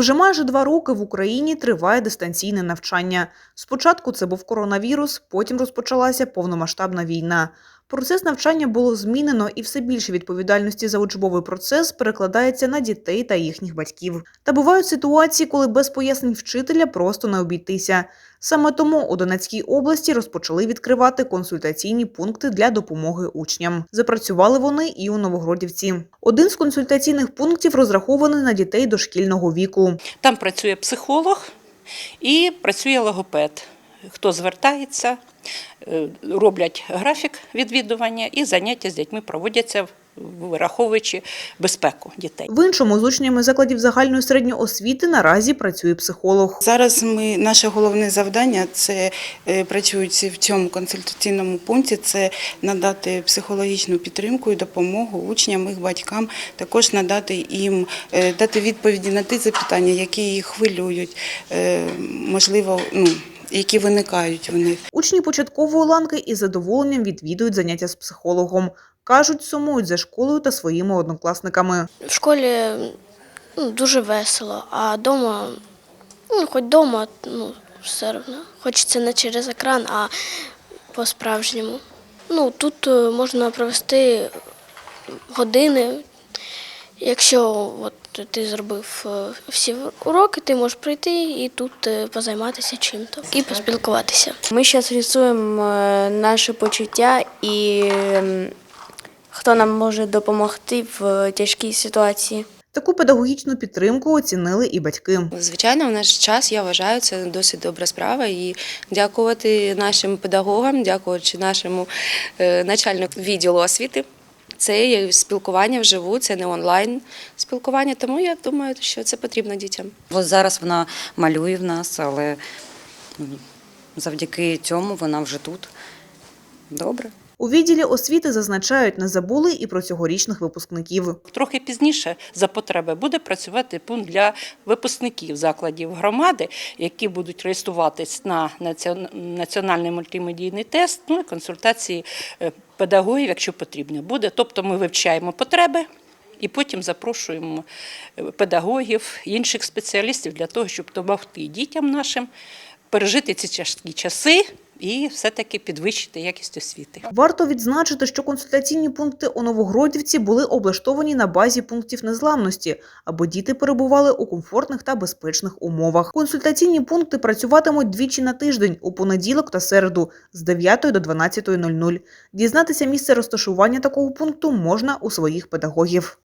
Вже майже два роки в Україні триває дистанційне навчання. Спочатку це був коронавірус, потім розпочалася повномасштабна війна. Процес навчання було змінено, і все більше відповідальності за учбовий процес перекладається на дітей та їхніх батьків. Та бувають ситуації, коли без пояснень вчителя просто не обійтися. Саме тому у Донецькій області розпочали відкривати консультаційні пункти для допомоги учням. Запрацювали вони і у Новогродівці. Один з консультаційних пунктів розрахований на дітей дошкільного віку. Там працює психолог і працює логопед. Хто звертається, е, роблять графік відвідування і заняття з дітьми проводяться, враховуючи безпеку дітей. В іншому з учнями закладів загальної середньої освіти наразі працює психолог. Зараз ми наше головне завдання це е, працюючи в цьому консультаційному пункті, це надати психологічну підтримку і допомогу учням, їх батькам, також надати їм е, дати відповіді на ті запитання, які їх хвилюють, можливо, ну які виникають в них. Учні початкової ланки із задоволенням відвідують заняття з психологом. Кажуть, сумують за школою та своїми однокласниками. В школі ну, дуже весело, а вдома, ну, хоч вдома, ну, все одно. Хочеться не через екран, а по-справжньому. Ну, тут е, можна провести години. Якщо от, ти зробив е, всі уроки, ти можеш прийти і тут е, позайматися чим-то і поспілкуватися. Ми зараз рисуємо е, наші почуття і хто нам може допомогти в е, тяжкій ситуації. Таку педагогічну підтримку оцінили і батьки. Звичайно, в наш час я вважаю це досить добра справа. І дякувати нашим педагогам, дякуючи нашому е, начальнику відділу освіти. Це є спілкування вживу, це не онлайн спілкування. Тому я думаю, що це потрібно дітям. Ось зараз вона малює в нас, але завдяки цьому вона вже тут. Добре. У відділі освіти зазначають, не забули і про цьогорічних випускників. Трохи пізніше за потреби буде працювати пункт для випускників закладів громади, які будуть реєструватись на націон- національний мультимедійний тест, ну і консультації е, педагогів, якщо потрібно буде. Тобто ми вивчаємо потреби. І потім запрошуємо е, педагогів, інших спеціалістів для того, щоб допомогти дітям нашим пережити ці тяжкі часи і все-таки підвищити якість освіти. Варто відзначити, що консультаційні пункти у Новогродівці були облаштовані на базі пунктів незламності, аби діти перебували у комфортних та безпечних умовах. Консультаційні пункти працюватимуть двічі на тиждень у понеділок та середу з 9 до 12.00. Дізнатися місце розташування такого пункту можна у своїх педагогів.